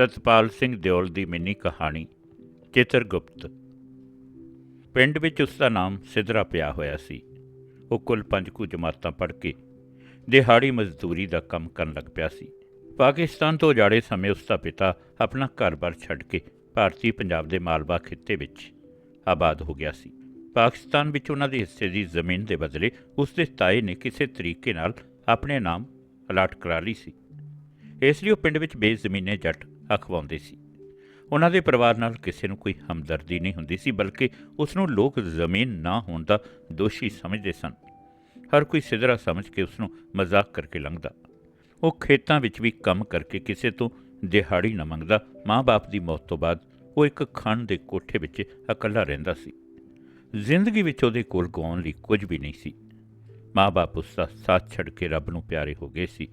ਸਤਪਾਲ ਸਿੰਘ ਦਿਓਲ ਦੀ ਮਿੰਨੀ ਕਹਾਣੀ ਚਿੱਤਰਗੁਪਤ ਪਿੰਡ ਵਿੱਚ ਉਸ ਦਾ ਨਾਮ ਸਿਧਰਾ ਪਿਆ ਹੋਇਆ ਸੀ। ਉਹ ਕੁੱਲ ਪੰਜ ਕੁ ਜਮਾਤਾਂ ਪੜ੍ਹ ਕੇ ਦਿਹਾੜੀ ਮਜ਼ਦੂਰੀ ਦਾ ਕੰਮ ਕਰਨ ਲੱਗ ਪਿਆ ਸੀ। ਪਾਕਿਸਤਾਨ ਤੋਂ ਜਾੜੇ ਸਮੇਂ ਉਸ ਦਾ ਪਿਤਾ ਆਪਣਾ ਘਰ-ਬਾਰ ਛੱਡ ਕੇ ਭਾਰਤੀ ਪੰਜਾਬ ਦੇ ਮਾਲਵਾ ਖਿੱਤੇ ਵਿੱਚ ਆਬਾਦ ਹੋ ਗਿਆ ਸੀ। ਪਾਕਿਸਤਾਨ ਵਿੱਚ ਉਹਨਾਂ ਦੇ ਹਿੱਸੇ ਦੀ ਜ਼ਮੀਨ ਦੇ ਬਦਲੇ ਉਸ ਦੇ ਤਾਏ ਨੇ ਕਿਸੇ ਤਰੀਕੇ ਨਾਲ ਆਪਣੇ ਨਾਮ ਅਲਾਟ ਕਰਾ ਲਈ ਸੀ। ਇਸ ਲਈ ਉਹ ਪਿੰਡ ਵਿੱਚ ਬੇਜ਼ਮੀਨੇ ਜੱਟ ਅਖਵਾਉਂਦੇ ਸੀ। ਉਹਨਾਂ ਦੇ ਪਰਿਵਾਰ ਨਾਲ ਕਿਸੇ ਨੂੰ ਕੋਈ ਹਮਦਰਦੀ ਨਹੀਂ ਹੁੰਦੀ ਸੀ, ਬਲਕਿ ਉਸ ਨੂੰ ਲੋਕ ਜ਼ਮੀਨ ਨਾ ਹੋਣ ਦਾ ਦੋਸ਼ੀ ਸਮਝਦੇ ਸਨ। ਹਰ ਕੋਈ ਸਿਧਰਾ ਸਮਝ ਕੇ ਉਸ ਨੂੰ ਮਜ਼ਾਕ ਕਰਕੇ ਲੰਘਦਾ। ਉਹ ਖੇਤਾਂ ਵਿੱਚ ਵੀ ਕੰਮ ਕਰਕੇ ਕਿਸੇ ਤੋਂ ਦਿਹਾੜੀ ਨਾ ਮੰਗਦਾ। ਮਾਂ-ਬਾਪ ਦੀ ਮੌਤ ਤੋਂ ਬਾਅਦ ਉਹ ਇੱਕ ਖੰਡ ਦੇ ਕੋਠੇ ਵਿੱਚ ਇਕੱਲਾ ਰਹਿੰਦਾ ਸੀ। ਜ਼ਿੰਦਗੀ ਵਿੱਚ ਉਹਦੇ ਕੋਲ ਗਾਉਣ ਲਈ ਕੁਝ ਵੀ ਨਹੀਂ ਸੀ। ਮਾਂ-ਬਾਪ ਉਸ ਦਾ ਸਾਥ ਛੱਡ ਕੇ ਰੱਬ ਨੂੰ ਪਿਆਰੇ ਹੋ ਗਏ ਸੀ।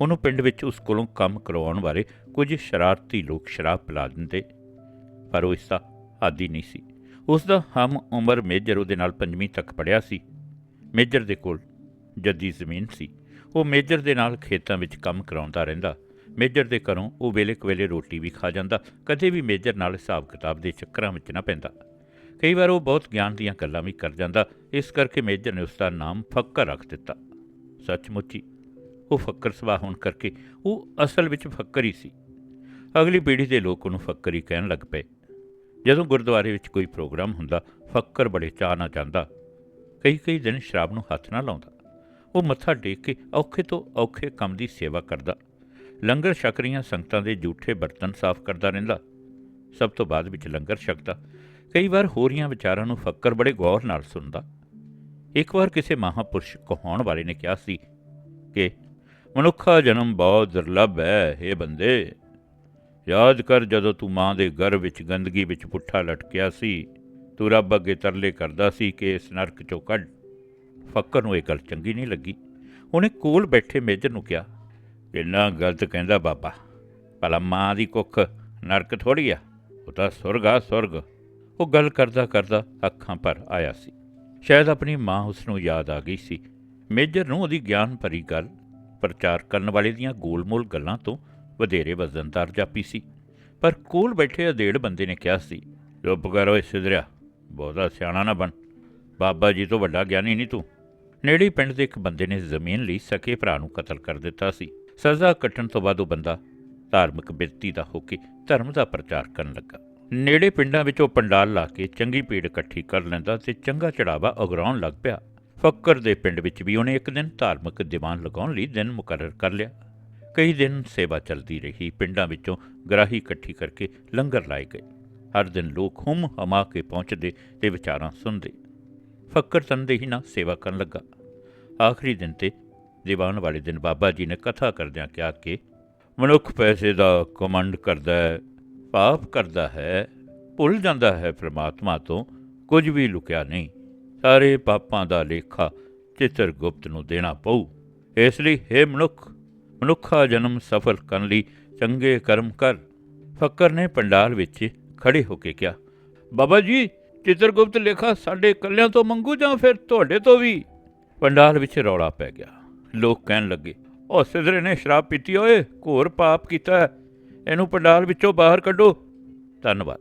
ਉਹਨੂੰ ਪਿੰਡ ਵਿੱਚ ਉਸ ਕੋਲੋਂ ਕੰਮ ਕਰਵਾਉਣ ਬਾਰੇ ਕੁਝ ਸ਼ਰਾਰਤੀ ਲੋਕ ਸ਼ਰਾਬ ਪਿਲਾ ਦਿੰਦੇ, ਪਰ ਉਹ ਇਸ ਦਾ ਆਦੀ ਨਹੀਂ ਸੀ। ਉਸ ਦਾ ਹਮ ਉਮਰ ਮੇਜਰ ਉਹਦੇ ਨਾਲ ਪੰਜਵੀਂ ਤੱਕ ਪੜਿਆ ਸੀ। ਮੇਜਰ ਦੇ ਕੋਲ ਜੱਦੀ ਜ਼ਮੀਨ ਸੀ। ਉਹ ਮੇਜਰ ਦੇ ਨਾਲ ਖੇਤਾਂ ਵਿੱਚ ਕੰਮ ਕਰਾਉਂਦਾ ਰਹਿੰਦਾ। ਮੇਜਰ ਦੇ ਘਰੋਂ ਉਹ ਵੇਲੇ ਕਵੇਲੇ ਰੋਟੀ ਵੀ ਖਾ ਜਾਂਦਾ। ਕਦੇ ਵੀ ਮੇਜਰ ਨਾਲ ਹਿਸਾਬ ਕਿਤਾਬ ਦੇ ਚੱਕਰਾਂ ਵਿੱਚ ਨਾ ਪੈਂਦਾ। ਕਈ ਵਾਰ ਉਹ ਬਹੁਤ ਗਿਆਨ ਦੀਆਂ ਗੱਲਾਂ ਵੀ ਕਰ ਜਾਂਦਾ। ਇਸ ਕਰਕੇ ਮੇਜਰ ਨੇ ਉਸ ਦਾ ਨਾਮ ਫੱਕਰ ਰੱਖ ਦਿੱਤਾ। ਸੱਚਮੁੱਚ ਹੀ ਉਹ ਫੱਕਰ ਸੁਭਾਅ ਹੋਣ ਕਰਕੇ ਉਹ ਅਸਲ ਵਿੱਚ ਫੱਕਰ ਹੀ ਸੀ। ਅਗਲੀ ਪੀੜ੍ਹੀ ਦੇ ਲੋਕ ਉਹਨੂੰ ਫੱਕਰ ਹੀ ਕਹਿਣ ਲੱਗ ਪਏ। ਜਦੋਂ ਗੁਰਦੁਆਰੇ ਵਿੱਚ ਕੋਈ ਪ੍ਰੋਗਰਾਮ ਹੁੰਦਾ, ਫੱਕਰ ਬੜੇ ਚਾਅ ਨਾਲ ਜਾਂਦਾ। ਕਈ ਕਈ ਦਿਨ ਸ਼ਰਾਬ ਨੂੰ ਹੱਥ ਨਾ ਲਾਉਂਦਾ। ਉਹ ਮੱਥਾ ਟੇਕ ਕੇ ਔਖੇ ਤੋਂ ਔਖੇ ਕੰਮ ਦੀ ਸੇਵਾ ਕਰਦਾ। ਲੰਗਰ ਛਕ ਛਕਰੀਆਂ ਸੰਗਤਾਂ ਦੇ ਝੂਠੇ ਬਰਤਨ ਸਾਫ਼ ਕਰਦਾ ਰਹਿੰਦਾ। ਸਭ ਤੋਂ ਬਾਅਦ ਵਿੱਚ ਲੰਗਰ ਛਕਦਾ। ਕਈ ਵਾਰ ਹੋਰੀਆਂ ਵਿਚਾਰਾਂ ਨੂੰ ਫੱਕਰ ਬੜੇ ਗੌਰ ਨਾਲ ਸੁਣਦਾ। ਇੱਕ ਵਾਰ ਕਿਸੇ ਮਹਾਪੁਰਸ਼ ਕਹਾਉਣ ਵਾਲੇ ਨੇ ਕਿਹਾ ਸੀ ਕਿ ਮਨੁੱਖਾ ਜਨਮ ਬਹੁਤ ਦੁਰਲੱਭ ਹੈ ਇਹ ਬੰਦੇ। ਯਾਦ ਕਰ ਜਦੋਂ ਤੂੰ ਮਾਂ ਦੇ ਗਰਭ ਵਿੱਚ ਗੰਦਗੀ ਵਿੱਚ ਪੁੱਠਾ ਲਟਕਿਆ ਸੀ, ਤੂੰ ਰੱਬ ਅੱਗੇ ਤਰਲੇ ਕਰਦਾ ਸੀ ਕਿ ਇਸ ਨਰਕ ਚੋਂ ਕੱਢ। ਫੱਕਰ ਨੂੰ ਇਹ ਗੱਲ ਚੰਗੀ ਨਹੀਂ ਲੱਗੀ। ਉਹਨੇ ਕੋਲ ਬੈਠੇ ਮੇਜਰ ਨੂੰ ਕਿਹਾ ਕਿੰਨਾ ਗਲਤ ਕਹਿੰਦਾ ਬਾਬਾ, ਭਲਾ ਮਾਂ ਦੀ ਕੁੱਖ ਨਰਕ ਥੋੜੀ ਆ, ਉਹ ਤਾਂ ਸੁਰਗ ਆ ਸੁਰਗ। ਉਹ ਗੱਲ ਕਰਦਾ ਕਰਦਾ ਅੱਖਾਂ ਪਰ ਆਇਆ ਸੀ। ਸ਼ਾਇਦ ਆਪਣੀ ਮਾਂ ਉਸ ਨੂੰ ਯਾਦ ਆ ਗਈ ਸੀ। ਮੇਜਰ ਨੂੰ ਉਹਦੀ ਗਿਆਨ ਭਰੀ ਗੱਲ ਪ੍ਰਚਾਰ ਕਰਨ ਵਾਲੇ ਦੀਆਂ ਗੋਲਮੋਲ ਗੱਲਾਂ ਤੋਂ ਵਧੇਰੇ ਵਜ਼ਨਦਾਰ ਜਾਪੀ ਸੀ। ਪਰ ਕੋਲ ਬੈਠੇ ਅਧੇੜ ਬੰਦੇ ਨੇ ਕਿਹਾ ਸੀ, ਚੁੱਪ ਕਰੋ ਓਏ ਸਿਧਰਿਆ, ਬਹੁਤਾ ਸਿਆਣਾ ਨਾ ਬਣ। ਬਾਬਾ ਜੀ ਤੋਂ ਵੱਡਾ ਗਿਆਨੀ ਨਹੀਂ ਤੂੰ। ਨੇੜੇ ਪਿੰਡ ਦੇ ਇੱਕ ਬੰਦੇ ਨੇ ਜ਼ਮੀਨ ਲਈ ਸਕੇ ਭਰਾ ਨੂੰ ਕਤਲ ਕਰ ਦਿੱਤਾ ਸੀ। ਸਜ਼ਾ ਕੱਟਣ ਤੋਂ ਬਾਅਦ ਉਹ ਬੰਦਾ ਧਾਰਮਿਕ ਬਿਰਤੀ ਦਾ ਹੋ ਕੇ ਧਰਮ ਦਾ ਪ੍ਰਚਾਰ ਕਰਨ ਲੱਗਾ। ਨੇੜੇ ਪਿੰਡਾਂ ਵਿੱਚ ਉਹ ਪੰਡਾਲ ਲਾ ਕੇ ਚੰਗੀ ਭੀੜ ਇਕੱਠੀ ਕਰ ਲੈਂਦਾ ਤੇ ਚੰਗਾ ਚੜਾਵਾ ਉਗਰਾਉਣ ਲੱਗ ਪਿਆ। ਫੱਕਰ ਦੇ ਪਿੰਡ ਵਿੱਚ ਵੀ ਉਹਨੇ ਇੱਕ ਦਿਨ ਧਾਰਮਿਕ ਦੀਵਾਨ ਲਗਾਉਣ ਲਈ ਦਿਨ ਮੁਕਰਰ ਕਰ ਲਿਆ। ਕਈ ਦਿਨ ਸੇਵਾ ਚੱਲਦੀ ਰਹੀ, ਪਿੰਡਾਂ ਵਿੱਚੋਂ ਗਰਾਹੀ ਇਕੱਠੀ ਕਰਕੇ ਲੰਗਰ ਲਾਏ ਗਏ। ਹਰ ਦਿਨ ਲੋਕ ਹੁਮ ਹਮਾ ਕੇ ਪਹੁੰਚਦੇ ਤੇ ਵਿਚਾਰਾਂ ਸੁਣਦੇ। ਫੱਕਰ ਤੰਦੇ ਹੀ ਨਾ ਸੇਵਾ ਕਰਨ ਲੱਗਾ। ਆਖਰੀ ਦਿਨ ਤੇ ਦੀਵਾਨ ਵਾਲੇ ਦਿਨ ਬਾਬਾ ਜੀ ਨੇ ਕਥਾ ਕਰਦਿਆਂ ਕਿਹਾ ਕਿ, ਮਨੁੱਖ ਪੈਸੇ ਦਾ ਕਮੰਡ ਕਰਦਾ ਹੈ, ਪਾਪ ਕਰਦਾ ਹੈ, ਭੁੱਲ ਜਾਂਦਾ ਹੈ, ਪ੍ਰਮਾਤਮਾ ਤੋਂ ਕੁਝ ਵੀ ਲੁਕਿਆ ਨਹੀਂ। ਸਾਰੇ ਪਾਪਾਂ ਦਾ ਲੇਖਾ ਚਿੱਤਰਗੁਪਤ ਨੂੰ ਦੇਣਾ ਪਊ। ਇਸ ਲਈ हे ਮਨੁੱਖ, ਮਨੁੱਖਾ ਜਨਮ ਸਫਲ ਕਰਨ ਲਈ ਚੰਗੇ ਕਰਮ ਕਰ। ਫੱਕਰ ਨੇ ਪੰਡਾਲ ਵਿੱਚ ਖੜੇ ਹੋ ਕੇ ਕਿਹਾ, ਬਾਬਾ ਜੀ ਚਿੱਤਰਗੁਪਤ ਲੇਖਾ ਸਾਡੇ ਇਕੱਲਿਆਂ ਤੋਂ ਮੰਗੂ ਜਾਂ ਫਿਰ ਤੁਹਾਡੇ ਤੋਂ ਵੀ? ਪੰਡਾਲ ਵਿੱਚ ਰੌਲਾ ਪੈ ਗਿਆ। ਲੋਕ ਕਹਿਣ ਲੱਗੇ, ਉਹ ਸਿਧਰੇ ਨੇ ਸ਼ਰਾਬ ਪੀਤੀ ਓਏ, ਘੋਰ ਪਾਪ ਕੀਤਾ ਇਹਨੂੰ ਪੰਡਾਲ ਵਿੱਚੋਂ ਬਾਹਰ ਕੱਢੋ। ਧੰਨਵਾਦ।